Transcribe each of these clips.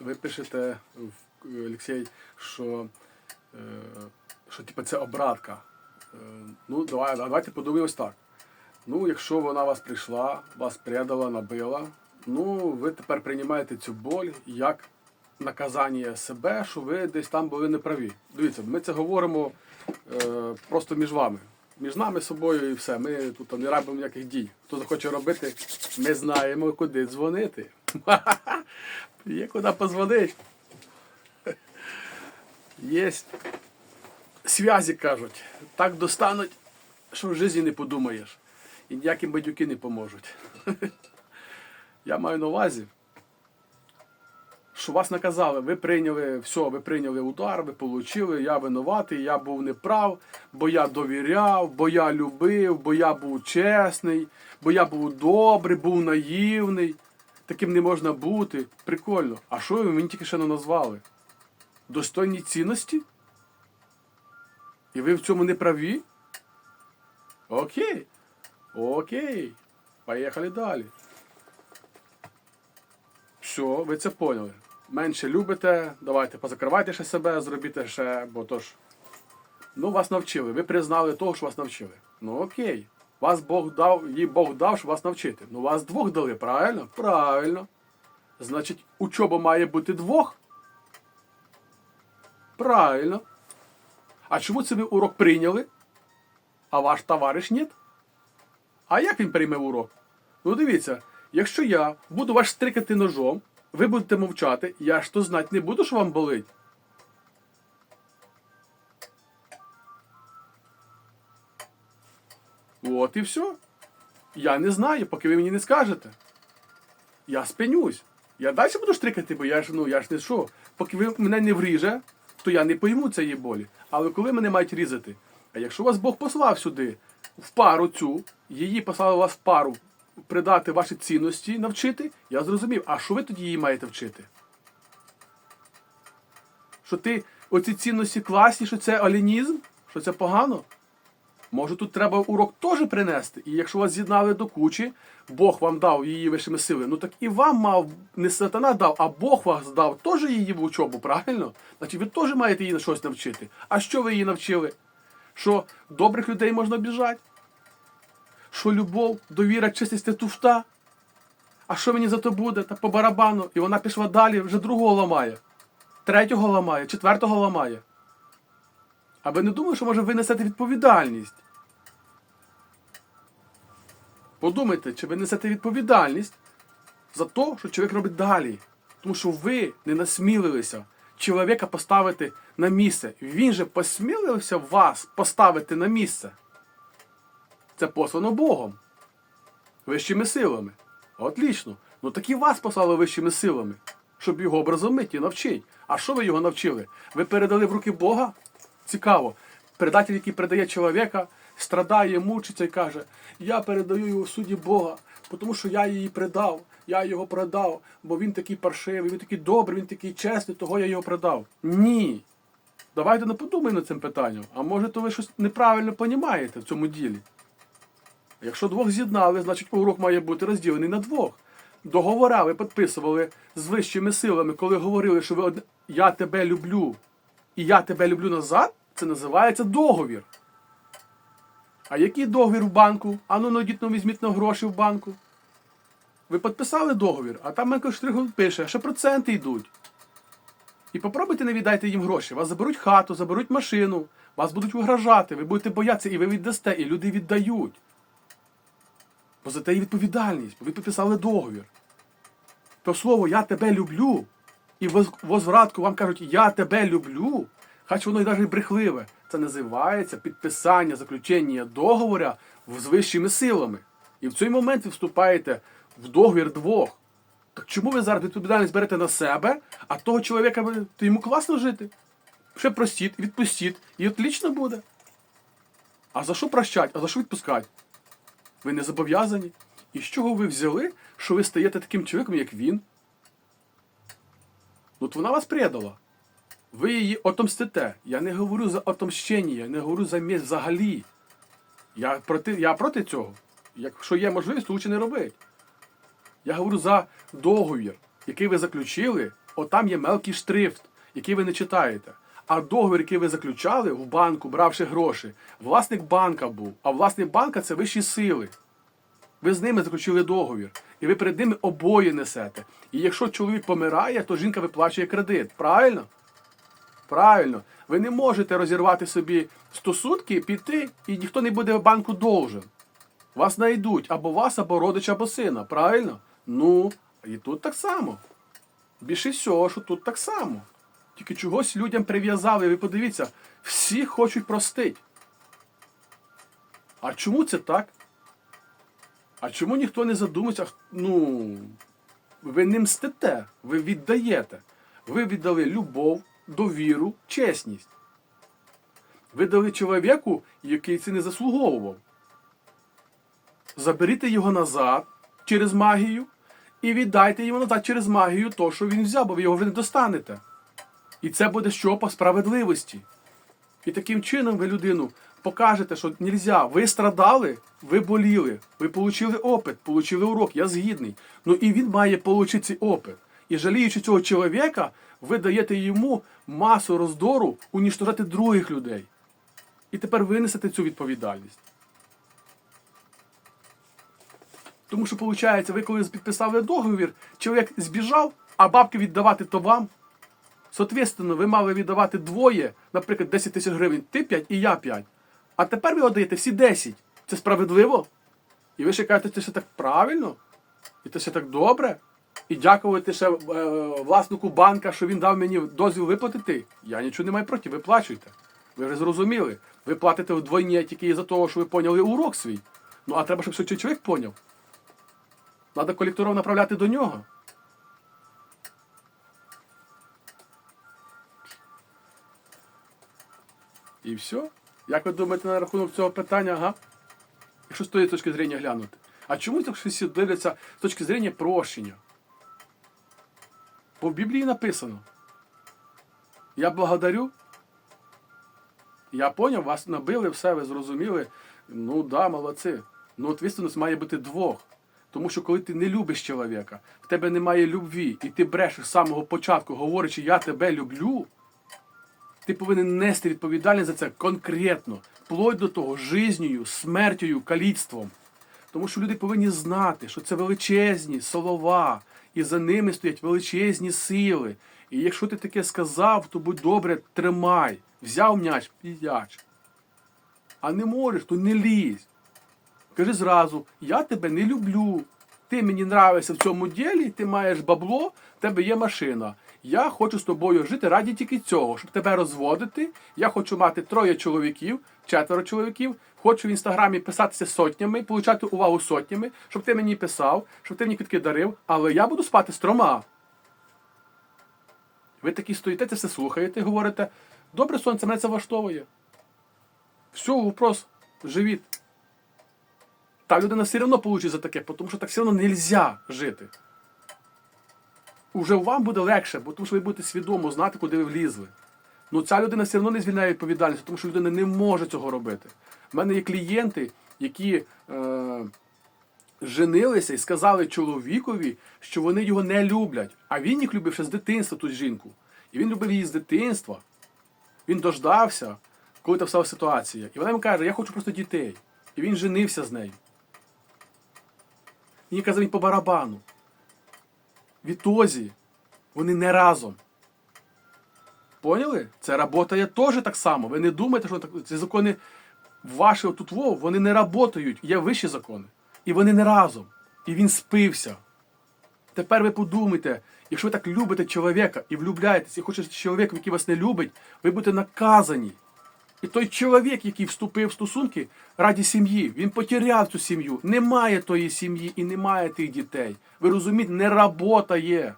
ви пишете, в- Олексій, що, е, що типу, це обратка. Е, ну, давай, давайте подумаємо ось так. Ну, якщо вона вас прийшла, вас предала, набила, ну ви тепер приймаєте цю боль як наказання себе, що ви десь там були неправі. Дивіться, ми це говоримо е, просто між вами. Між нами собою і все. Ми тут не робимо ніяких дій. Хто захоче робити, ми знаємо, куди дзвонити. Є куди позвонити. Є зв'язі, кажуть. Так достануть, що в житті не подумаєш. І ніякі бадюки не поможуть. Я маю на увазі, що вас наказали, ви прийняли все, ви прийняли удар, ви отримали, я винуватий, я був неправ, бо я довіряв, бо я любив, бо я був чесний, бо я був добрий, був наївний. Таким не можна бути. Прикольно. А що ви мені тільки ще не назвали? Достойні цінності? І ви в цьому не праві? Окей. Окей. Поїхали далі. Все, ви це поняли. Менше любите, давайте позакривайте ще себе, зробіть ще, бо то ж. Ну, вас навчили. Ви признали того, що вас навчили. Ну окей. Вас Бог дав, їй Бог дав, щоб вас навчити. Ну, вас двох дали, правильно? Правильно. Значить, учоба має бути двох. Правильно. А чому це ви урок прийняли? А ваш товариш ні? А як він прийме урок? Ну дивіться, якщо я буду вас стрикати ножом, ви будете мовчати, я ж то знати не буду, що вам болить. От і все. Я не знаю, поки ви мені не скажете. Я спинюсь. Я далі буду штрикати, бо я ж ну я ж не що. Поки ви мене не вріже, то я не пойму цієї болі. Але коли мене мають різати, а якщо вас Бог послав сюди, в пару цю, її послали вас в пару придати ваші цінності, навчити, я зрозумів, а що ви тоді її маєте вчити? Що ти оці цінності класні, що це алінізм, що це погано? Може тут треба урок теж принести. І якщо вас з'єднали до кучі, Бог вам дав її вищими сили, ну так і вам мав не сатана дав, а Бог вас дав теж її в учобу, правильно? Значить, ви теж маєте її на щось навчити. А що ви її навчили? Що добрих людей можна обіжати? Що любов, довіра, чесність це туфта? А що мені за то буде? Та по барабану. І вона пішла далі, вже другого ламає, третього ламає, четвертого ламає. А ви не думали, що може ви несете відповідальність? Подумайте, чи ви несете відповідальність за те, що чоловік робить далі. Тому що ви не насмілилися чоловіка поставити на місце. Він же посмілився вас поставити на місце. Це послано Богом. Вищими силами. Отлично. Ну так і вас послали вищими силами, щоб його образом миті навчить. А що ви його навчили? Ви передали в руки Бога? Цікаво. Предатель, який передає чоловіка, страдає, мучиться і каже: Я передаю його в суді Бога, тому що я її предав, я його продав, бо він такий паршивий, він такий добрий, він такий чесний, того я його продав. Ні. Давайте не подумаємо над цим питанням. А може, то ви щось неправильно понімаєте в цьому ділі. Якщо двох з'єднали, значить урок має бути розділений на двох. Договора ви підписували з вищими силами, коли говорили, що ви од... я тебе люблю і я тебе люблю назад, це називається договір. А який договір в банку? Ану, нудітно візьміть на гроші в банку. Ви підписали договір, а там Менко Штригл пише, що проценти йдуть. І попробуйте не віддайте їм гроші. Вас заберуть хату, заберуть машину, вас будуть угрожати, ви будете боятися, і ви віддасте, і люди віддають. Бо за те є відповідальність, бо ви підписали договір. То слово Я тебе люблю. І воз- возвратку вам кажуть Я тебе люблю. Хоч воно і навіть брехливе. Це називається підписання заключення договоря з вищими силами. І в цей момент ви вступаєте в договір двох. Так чому ви зараз відповідальність берете на себе, а того чоловіка то йому класно жити? Ще простіть, відпустіть, і отлично буде. А за що прощать, а за що відпускать? Ви не зобов'язані. І з чого ви взяли, що ви стаєте таким чоловіком, як він? От вона вас предала. Ви її отомстите. Я не говорю за отомщення, я не говорю за мість взагалі. Я проти, я проти цього. Якщо є можливість, то лучше не робити. Я говорю за договір, який ви заключили Отам є мелкий штрифт, який ви не читаєте. А договір, який ви заключали в банку, бравши гроші, власник банка був. А власник банка це вищі сили. Ви з ними заключили договір, і ви перед ними обоє несете. І якщо чоловік помирає, то жінка виплачує кредит. Правильно? Правильно. Ви не можете розірвати собі стосунки, піти, і ніхто не буде в банку должен. Вас знайдуть або вас, або родича, або сина. Правильно? Ну, і тут так само. Більше всього, що тут так само. Тільки чогось людям прив'язали. Ви подивіться, всі хочуть простити. А чому це так? А чому ніхто не задумується? Ну, ви не мстите, ви віддаєте. Ви віддали любов, довіру, чесність. Ви дали чоловіку, який це не заслуговував. Заберіть його назад через магію і віддайте йому назад через магію то, що він взяв, бо ви його вже не достанете. І це буде що по справедливості. І таким чином ви людину покажете, що нельзя. Ви страдали, ви боліли, ви отримали опит, отримали урок, я згідний. Ну і він має отримати цей опит. І жаліючи цього чоловіка, ви даєте йому масу роздору уніштожати других людей. І тепер винесете цю відповідальність. Тому що, виходить, ви коли підписали договір, чоловік збіжав, а бабки віддавати то вам. Соответственно, ви мали віддавати двоє, наприклад, 10 тисяч гривень, ти 5 і я 5. А тепер ви віддаєте всі 10. Це справедливо? І ви ще кажете, це все так правильно? І це все так добре? І дякувати ще е, власнику банка, що він дав мені дозвіл виплатити. Я нічого не маю проти, виплачуйте. Ви вже зрозуміли. Ви платите вдвойні тільки із-за того, що ви поняли урок свій. Ну а треба, щоб цей чоловік поняв. Треба колекторів направляти до нього. І все. Як ви думаєте на рахунок цього питання, ага? Якщо з тої точки зрення глянути. А чому так всі дивляться з точки зрення прощення? Бо в Біблії написано. Я благодарю. Я поняв, вас набили, все, ви зрозуміли. Ну да, молодці. Ну, відповідальність має бути двох. Тому що коли ти не любиш чоловіка, в тебе немає любві, і ти брешеш з самого початку, говорячи, я тебе люблю, ти повинен нести відповідальність за це конкретно, вплоть до того, жизнью, смертю, каліцтвом. Тому що люди повинні знати, що це величезні слова, і за ними стоять величезні сили. І якщо ти таке сказав, то будь добре, тримай. Взяв м'яч, п'яч. А не можеш, то не лізь. Кажи зразу, я тебе не люблю. Ти мені нравишся в цьому ділі, ти маєш бабло, в тебе є машина. Я хочу з тобою жити раді тільки цього, щоб тебе розводити. Я хочу мати троє чоловіків, четверо чоловіків. Хочу в інстаграмі писатися сотнями, получати увагу сотнями, щоб ти мені писав, щоб ти мені квітки дарив, але я буду спати з трьома. Ви такі стоїте, це все слухаєте, говорите, добре сонце, мене це влаштовує. Все, вопрос, живіт. Та людина все одно получить за таке, тому що так все одно не можна жити. Уже вам буде легше, бо тому що ви будете свідомо знати, куди ви влізли. Ну ця людина все одно не звільняє відповідальність, тому що людина не може цього робити. У мене є клієнти, які е, женилися і сказали чоловікові, що вони його не люблять. А він їх любив ще з дитинства, ту жінку. І він любив її з дитинства. Він дождався, коли та вся ситуація. І вона йому каже, я хочу просто дітей. І він женився з нею. Їй казав він по барабану. Відтозі вони не разом. Поняли? Це працює теж так само. Ви не думаєте, що так, ці закони ваші тут во, вони не працюють. Є вищі закони. І вони не разом. І він спився. Тепер ви подумайте, якщо ви так любите чоловіка і влюбляєтесь, і хочете чоловіка, який вас не любить, ви будете наказані. І той чоловік, який вступив в стосунки раді сім'ї, він потеряв цю сім'ю. Немає тої сім'ї і немає тих дітей. Ви розумієте, не работає.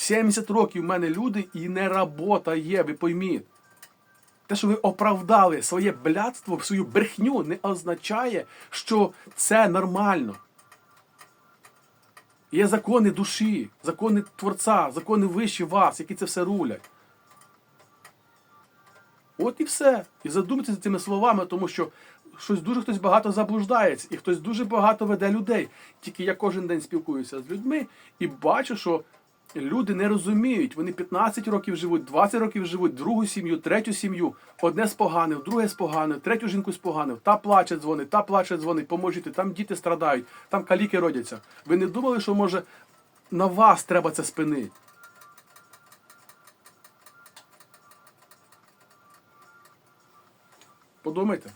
70 років в мене люди і не работає, ви пойміть. Те, що ви оправдали своє блядство, свою брехню, не означає, що це нормально. Є закони душі, закони Творця, закони вищі вас, які це все рулять. От і все. І задумайтеся цими словами, тому що щось дуже хтось багато заблуждається, і хтось дуже багато веде людей. Тільки я кожен день спілкуюся з людьми і бачу, що Люди не розуміють, вони 15 років живуть, 20 років живуть, другу сім'ю, третю сім'ю. Одне споганив, друге споганив, третю жінку споганив, та плаче дзвонить, та плаче дзвонить, поможіть, там діти страдають, там каліки родяться. Ви не думали, що може на вас треба це спинити? Подумайте.